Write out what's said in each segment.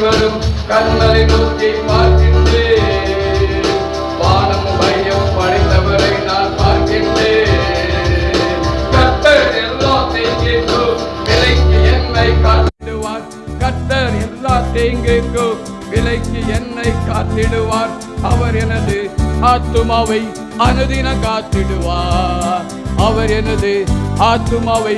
வரும் கண்களை நோக்கி பார்க்கின்றேன். வானம் பையம் படைத்தவரை நான் பார்க்கின்றேன். கத்தர் எல்லாத்தையும் கேட்டு விலைக்கு என்னை காத்திடுவார். கத்தர் எல்லா தேங்குக்கும் விலைக்கு என்னை காத்திடுவார். அவர் எனது ஆத்துமாவை அனுதின காத்திடுவார். அவர் எனது ஆத்துமாவை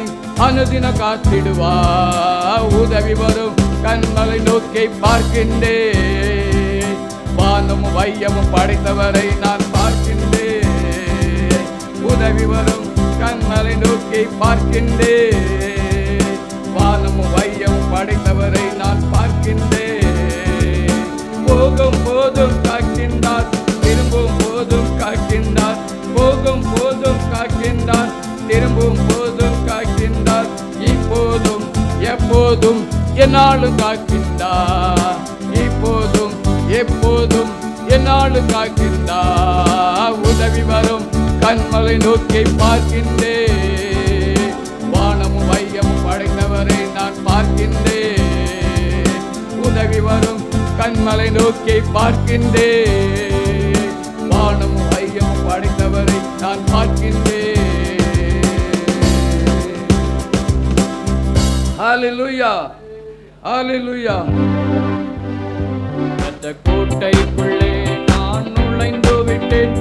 அனுதின காத்திடுவார். உதவி வரும் கண்மலை நோக்கி பார்க்கின்றேன். வானமும் வையமும் படைத்தவரை நான் பார்க்கின்றேன். உதவி வரும் கண்மலை நோக்கி பார்க்கின்றேன். என்னாலும் காக்கின்றா. இப்போதும் எப்போதும் என்னாலும் காக்கின்றா. உதவி வரும் கண்மலை நோக்கி பார்க்கின்றேன். வானமும் வையமும் படைத்தவரை நான் பார்க்கின்றேன். உதவி வரும் கண்மலை நோக்கி பார்க்கின்றேன். வானமும் வையமும் படைத்தவரை நான் பார்க்கின்றேன். ஹalleluya. ஹalleluya அந்த கோட்டைக்குள்ளே நான் நுழைந்து விட்டேன்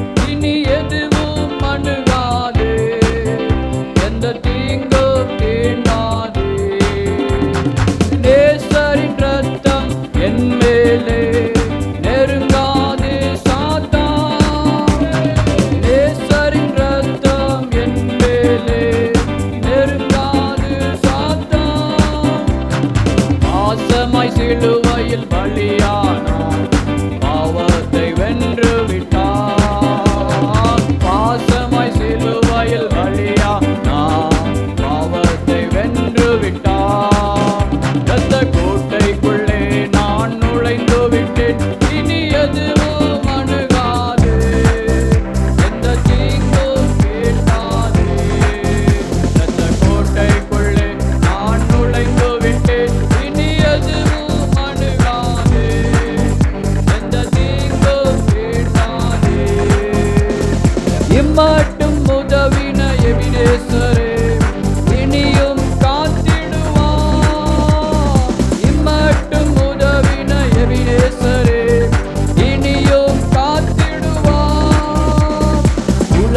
ரத்த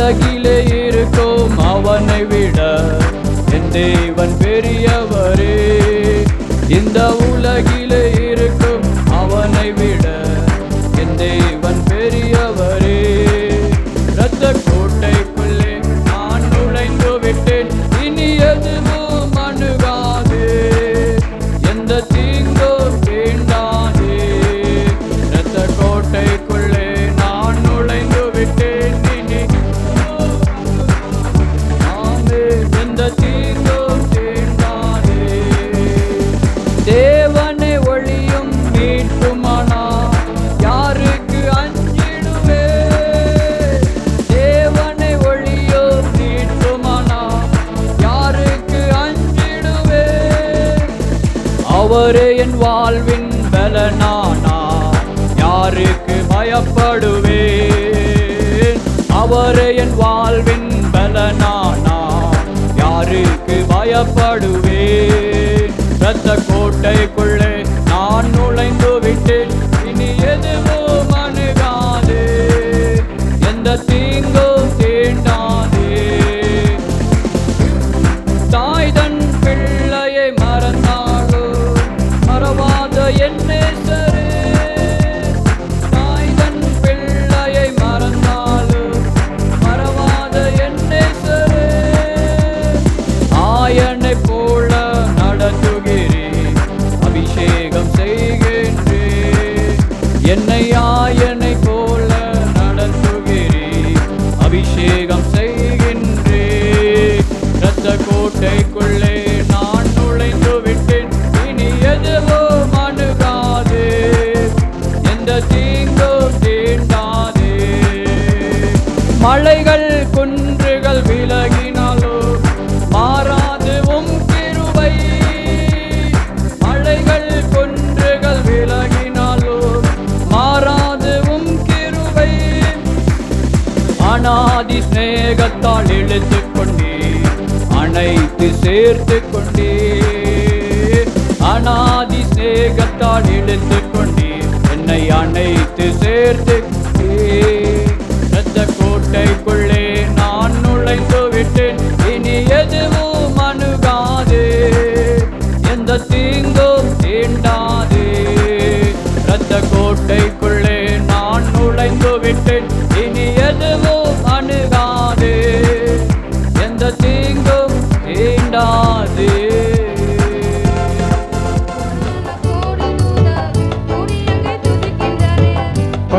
உலகிலே இருக்கும். அவனை விட என் தேவன் பெரியவரே. இந்த உலகில் அவரே என் வாழ்வின் பலனானா? யாருக்கு பயப்படுவேன்? அவரே என் வாழ்வின் பலனானா? யாருக்கு பயப்படுவேன்? ரத்த கோட்டைக்குள்ளே நான் நுழைந்து விட்டேன் எல்லைக்குள்ளே நான் நுழைந்து விட்டேன். இனி எதுவோ அணுகாது எந்த தீங்கும் தீண்டாது. மலைகள் குன்றுகள் விலகினாலோ மாறாது உம் கிருவை மலைகள் குன்றுகள் விலகினாலோ மாறாது உம் கிருவை அனாதி ஸ்நேகத்தால் இழுத்துக் கொண்டே அனைத்து சேர்த்து கொண்டே அனாதி இழுத்து கொண்டே என்னை அனைத்து சேர்த்து கொண்டே கோட்டைக்குள்ளே நான்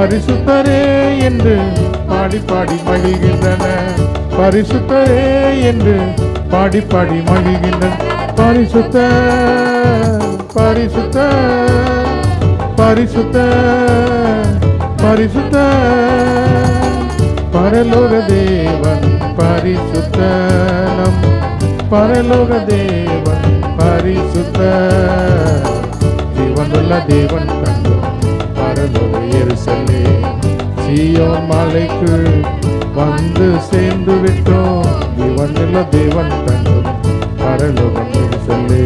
பரிசுத்தரே என்று பாடி பாடி மகிழ்கின்றன. பரிசுத்தரே என்று பாடி பாடி மகிழ்கின்றன. பரிசுத்த பரிசுத்த பரிசுத்த பரிசுத்த பரலோக தேவன் பரிசுத்தனம். பரலோக தேவன் பரிசுத்த ஜீவனுள்ள தேவன் கண்டு பரலோக எருசலே சியோன் மலைக்கு வந்து சேர்ந்து விட்டோம் ஜீவனுள்ள தேவன் கண்டு செல்லே